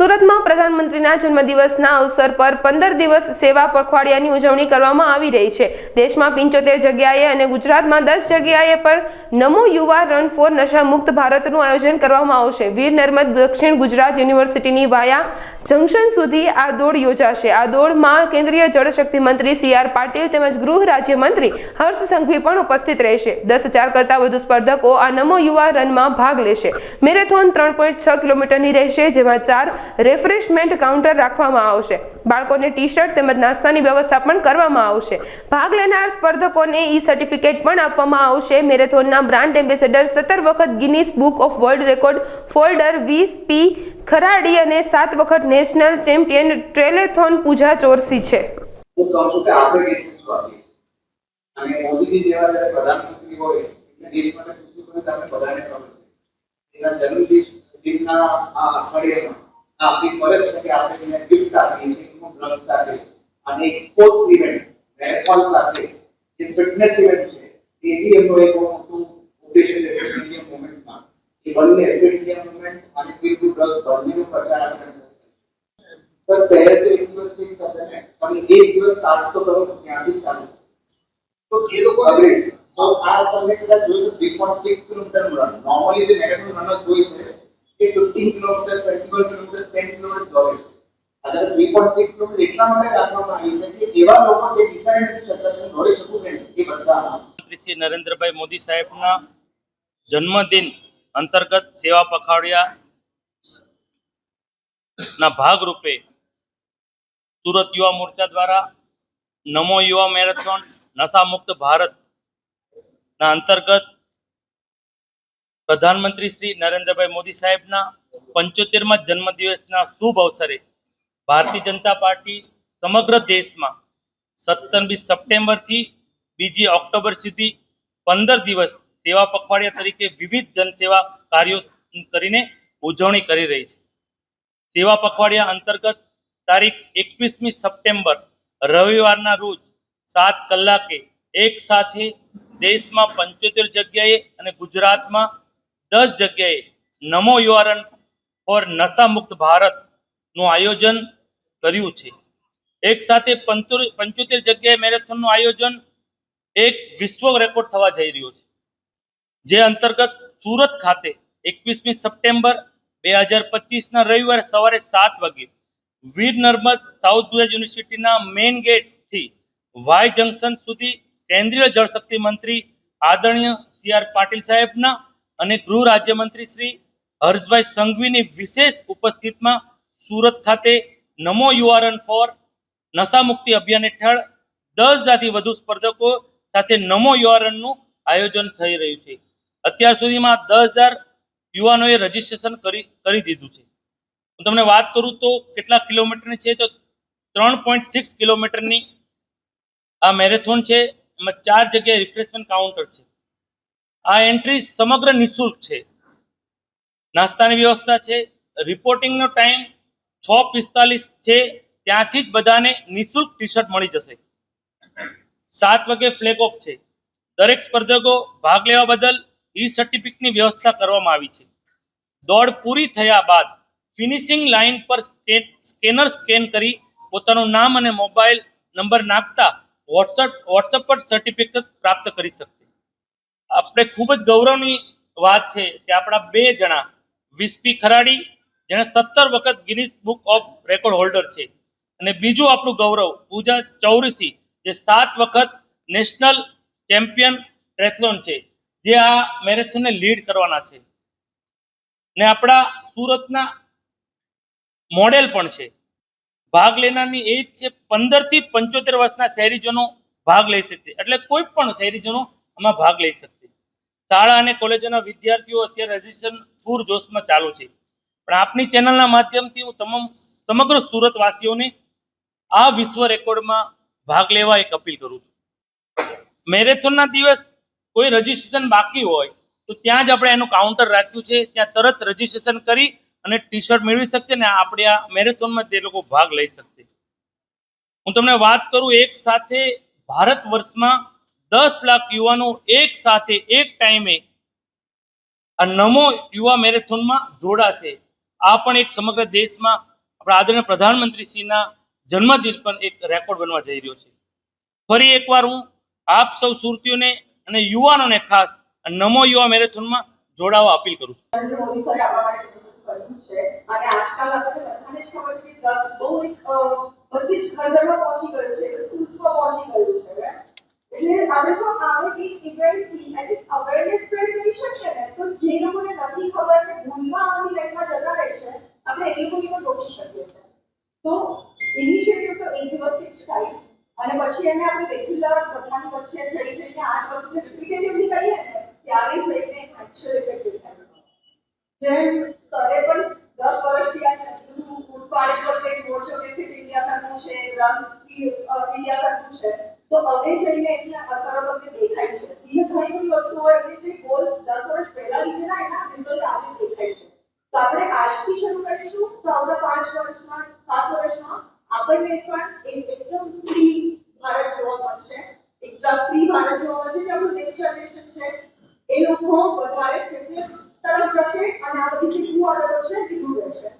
સુરતમાં પ્રધાનમંત્રીના જન્મદિવસના અવસર પર પંદર દિવસ સેવા પખવાડિયાની ઉજવણી કરવામાં આવી રહી છે. દેશમાં પંચોતેર જગ્યાએ અને ગુજરાતમાં દસ જગ્યાએ પર નમો યુવા રન ફોર નશા મુક્ત ભારતનું આયોજન કરવામાં આવશે. વીર નર્મદ દક્ષિણ ગુજરાત યુનિવર્સિટીની વાયા જંકશન સુધી આ દોડ યોજાશે. આ દોડમાં કેન્દ્રીય જળશક્તિ મંત્રી સી આર પાટીલ તેમજ ગૃહ રાજ્યમંત્રી હર્ષ સંઘવી પણ ઉપસ્થિત રહેશે. દસ હજાર કરતાં વધુ સ્પર્ધકો આ નમો યુવા રનમાં ભાગ લેશે. મેરેથોન ત્રણ પોઈન્ટ છ કિલોમીટરની રહેશે, જેમાં ચાર રિફ્રેશમેન્ટ કાઉન્ટર રાખવામાં આવશે. બાળકોને ટી શર્ટ તેમજ નાસ્તાની વ્યવસ્થા પણ કરવામાં આવશે. ભાગ લેનાર સ્પર્ધકોને ઈ સર્ટિફિકેટ પણ આપવામાં આવશે. મેરેથોનના બ્રાન્ડ એમ્બેસેડર સત્તર વખત Guinness book of world record holder વીસ પી ખરાડી અને સાત વખત નેશનલ ચેમ્પિયન ટ્રેલેથોન પૂજા ચોરસી છે. અને મોદીજી જેવા જ્યારે પ્રધાનમંત્રી હોય દેશ માટે શું શું કરે આપણે બધાને ખબર છે. એના જન્મદિવસ દિનના આ અઠવાડિયામાં આ આપણી ફરજ છે કે આપણે એને ગિફ્ટ આપીએ છીએ એનું બ્લડ સાથે અને એક સ્પોર્ટ્સ ઇવેન્ટ મેરેથોન સાથે જે ફિટનેસ ઇવેન્ટ છે એ બી એમનો એક બહુ મોટું ઉદ્દેશ્ય છે ફિટ ઇન્ડિયા મુવમેન્ટમાં એ બંને ફિટ ઇન્ડિયા મુવમેન્ટ અને ફ્રી ટુ ડ્રગ્સ બંનેનો પ્રચાર આપણે સર પહેલે તો એક દિવસથી થશે ને પણ એક દિવસ સ્ટાર્ટ તો કરો ત્યાંથી જ ચાલુ તો એ લોકો અગ્રી તો આ તમે કદાચ જોયું તો three point six kilometre run normally જે મેરેથોન રનર જોઈ છે કે એવા લોકો જે ડિસાઇડ નથી શકતા કે હું દોડી શકું કે એ બધા શ્રી નરેન્દ્રભાઈ મોદી સાહેબના જન્મદિન અંતર્ગત સેવા પખાડિયા ના ભાગરૂપે સુરત યુવા મોરચા દ્વારા નમો યુવા મેરેથોન નશા મુક્ત ભારત ના અંતર્ગત પ્રધાનમંત્રી શ્રી નરેન્દ્રભાઈ મોદી સાહેબના પંચોતેરમાં જન્મદિવસના શુભ અવસરે ભારતીય જનતા પાર્ટી સમગ્ર દેશમાં સત્તરમી સપ્ટેમ્બરથી બીજી ઓક્ટોબર સુધી પંદર દિવસ સેવા પખવાડિયા તરીકે વિવિધ જનસેવા કાર્યો કરીને ઉજવણી કરી રહી છે. સેવા પખવાડિયા અંતર્ગત તારીખ એકવીસમી સપ્ટેમ્બર રવિવારના રોજ સાત કલાકે એક સાથે દેશમાં પંચોતેર જગ્યાએ અને ગુજરાતમાં દસ જગ્યાએ નમો યુવારન ફોર નશામુક્ત ભારતનું આયોજન કર્યું છે. એક સાથે પંચોતેર જગ્યાએ મેરેથોનનું આયોજન એક વિશ્વ રેકોર્ડ થવા જઈ રહ્યો છે. જે અંતર્ગત સુરત ખાતે એકવીસમી સપ્ટેમ્બર બે હજાર પચીસના રવિવારે સવારે સાત વાગે વીર નર્મદ સાઉથ ગુજરાત યુનિવર્સિટીના મેઇન ગેટથી વાય જંકશન સુધી કેન્દ્રીય જળશક્તિ મંત્રી આદરણીય સી આર પાટીલ સાહેબના અને ગૃહ રાજ્યમંત્રી શ્રી હર્ષભાઈ સંઘવીની વિશેષ ઉપસ્થિતમાં સુરત ખાતે નમો યુઆરન ફોર નશામુક્તિ અભિયાન હેઠળ દસ હજારથી વધુ સ્પર્ધકો સાથે નમો યુઆરનનું આયોજન થઈ રહ્યું છે. અત્યાર સુધીમાં દસ હજાર યુવાનોએ રજીસ્ટ્રેશન કરી કરી દીધું છે. હું તમને વાત કરું તો કેટલા કિલોમીટરની છે? તો ત્રણ પોઈન્ટ સિક્સ કિલોમીટરની આ મેરેથોન છે. એમાં ચાર જગ્યાએ રિફ્રેશમેન્ટ કાઉન્ટર છે. આ એન્ટ્રી સમગ્ર નિઃશુલ્ક છે. નાસ્તાની વ્યવસ્થા છે રિપોર્ટિંગનો ટાઈમ છ પિસ્તાલીસ છે, ત્યાંથી જ બધાને નિઃશુલ્ક ટી શર્ટ મળી જશે. સાત વાગે ફ્લેગ ઓફ છે. દરેક સ્પર્ધકો ભાગ લેવા બદલ ઈ સર્ટિફિકેટની વ્યવસ્થા કરવામાં આવી છે. દોડ પૂરી થયા બાદ ફિનિશિંગ લાઇન પર સ્કેનર સ્કેન કરી પોતાનું નામ અને મોબાઈલ નંબર નાખતા વોટ્સઅપ વોટ્સઅપ પર સર્ટિફિકેટ પ્રાપ્ત કરી શકશે. આપણે ખૂબ જ ગૌરવની વાત છે કે આપણા બે જણા, વિસ્પી ખરાડી, જેણે સત્તર વખત Guinness book of record holder છે. અને બીજું આપણું ગૌરવ, પૂજા ચૌરસી, જે સાત વખત નેશનલ ચેમ્પિયન ટ્રેથલોન છે, જે આ મેરેથોનને લીડ કરવાના છે. ને આપણા સુરતના મોડેલ પણ છે. ભાગ લેનારની એજ છે પંદરથી પંચોતેર વર્ષના શહેરીજનો ભાગ લઈ શકશે એટલે કોઈ પણ શહેરીજનો આમાં ભાગ લઈ શકશે. શાળા અને કોલેજોના વિદ્યાર્થીઓ અત્યારે રજીસ્ટ્રેશન પૂર જોશમાં ચાલુ છે. પણ આપની ચેનલના માધ્યમથી હું તમામ સમગ્ર સુરતવાસીઓને આ વિશ્વ રેકોર્ડમાં ભાગ લેવા એક અપીલ કરું છું. મેરેથોનના દિવસ કોઈ રજીસ્ટ્રેશન બાકી હોય તો ત્યાં જ આપણે એનું કાઉન્ટર રાખ્યું છે. ત્યાં તરત રજીસ્ટ્રેશન કરી અને ટી શર્ટ મેળવી શકશે ને આપણે આ મેરેથોનમાં તે લોકો ભાગ લઈ શકશે. હું તમને વાત કરું એક સાથે ભારત વર્ષમાં દસ લાખ યુવાનો એક સાથે એક ટાઈમે આ નમો યુવા મેરેથોનમાં જોડાશે. આ પણ એક સમગ્ર દેશમાં આપણા આદરણીય પ્રધાનમંત્રીશ્રીના જન્મદિન પણ એક રેકોર્ડ બનવા જઈ રહ્યો છે. ફરી એકવાર હું આપ સૌ સુરતીઓને અને યુવાનોને ખાસ નમો યુવા મેરેથોનમાં જોડાવા અપીલ કરું છું. એટલે આપણે જો આવે એક ઇવેન્ટથી એટલીસ્ટ અવેરનેસ સ્પ્રેડ કરી શકીએ ને, તો જે લોકોને નથી ખબર કે ભૂલમાં આપણી લાઈનમાં જતા રહે છે આપણે એ લોકોને રોકી શકીએ છીએ. તો ઇનિશિયેટિવ તો એક વખતે જ થાય. અને પછી એને આપણે રેગ્યુલર બધાની વચ્ચે જઈ જઈને આ વખતે રિપીટેટિવલી કહીએ ને ત્યારે જ લઈને એક્ચ્યુઅલ ઇફેક્ટિવ થાય જેમ સરે પણ દસ વર્ષથી આ ઉત્પાદક વખતે મોરચો કે ફિટ ઇન્ડિયા કરવું છે રન ઇન્ડિયા કરવું છે તો હવે જઈને એની અસરો તમને દેખાય છે. એ ઘણી બધી વસ્તુઓ એવી જે ગોલ દસ વર્ષ પહેલા લીધેલા એના રિઝલ્ટ આજે દેખાય છે. તો આપણે આજથી શરૂ કરીશું. તો આવતા પાંચ વર્ષમાં, સાત વર્ષમાં આપણને પણ એક એકદમ ફ્રી ભારત જોવા મળશે. એકદમ ફ્રી ભારત જોવા મળશે જે આપણું નેક્સ્ટ જનરેશન છે. એ લોકો વધારે ફિટનેસ તરફ જશે અને આ બધી જે કુઆદતો છે એ દૂર રહેશે.